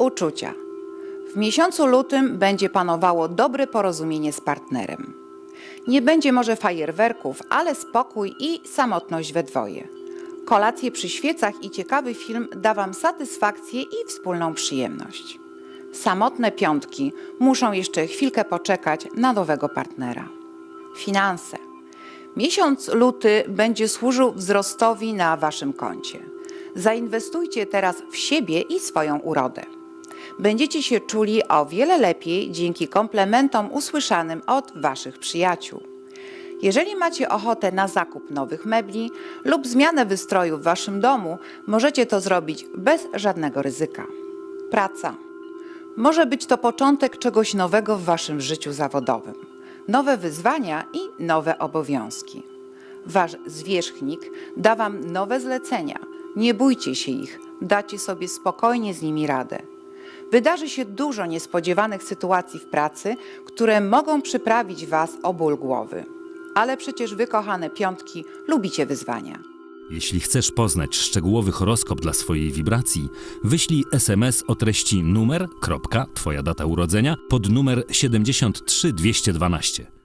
Uczucia. W miesiącu lutym będzie panowało dobre porozumienie z partnerem. Nie będzie może fajerwerków, ale spokój i samotność we dwoje. Kolacje przy świecach i ciekawy film da Wam satysfakcję i wspólną przyjemność. Samotne piątki muszą jeszcze chwilkę poczekać na nowego partnera. Finanse. Miesiąc luty będzie służył wzrostowi na Waszym koncie. Zainwestujcie teraz w siebie i swoją urodę. Będziecie się czuli o wiele lepiej dzięki komplementom usłyszanym od Waszych przyjaciół. Jeżeli macie ochotę na zakup nowych mebli lub zmianę wystroju w Waszym domu, możecie to zrobić bez żadnego ryzyka. Praca. Może być to początek czegoś nowego w Waszym życiu zawodowym. Nowe wyzwania i nowe obowiązki. Wasz zwierzchnik da Wam nowe zlecenia. Nie bójcie się ich, dacie sobie spokojnie z nimi radę. Wydarzy się dużo niespodziewanych sytuacji w pracy, które mogą przyprawić Was o ból głowy. Ale przecież wy, kochane piątki, lubicie wyzwania. Jeśli chcesz poznać szczegółowy horoskop dla swojej wibracji, wyślij SMS o treści numer, twoja data urodzenia pod numer 73212.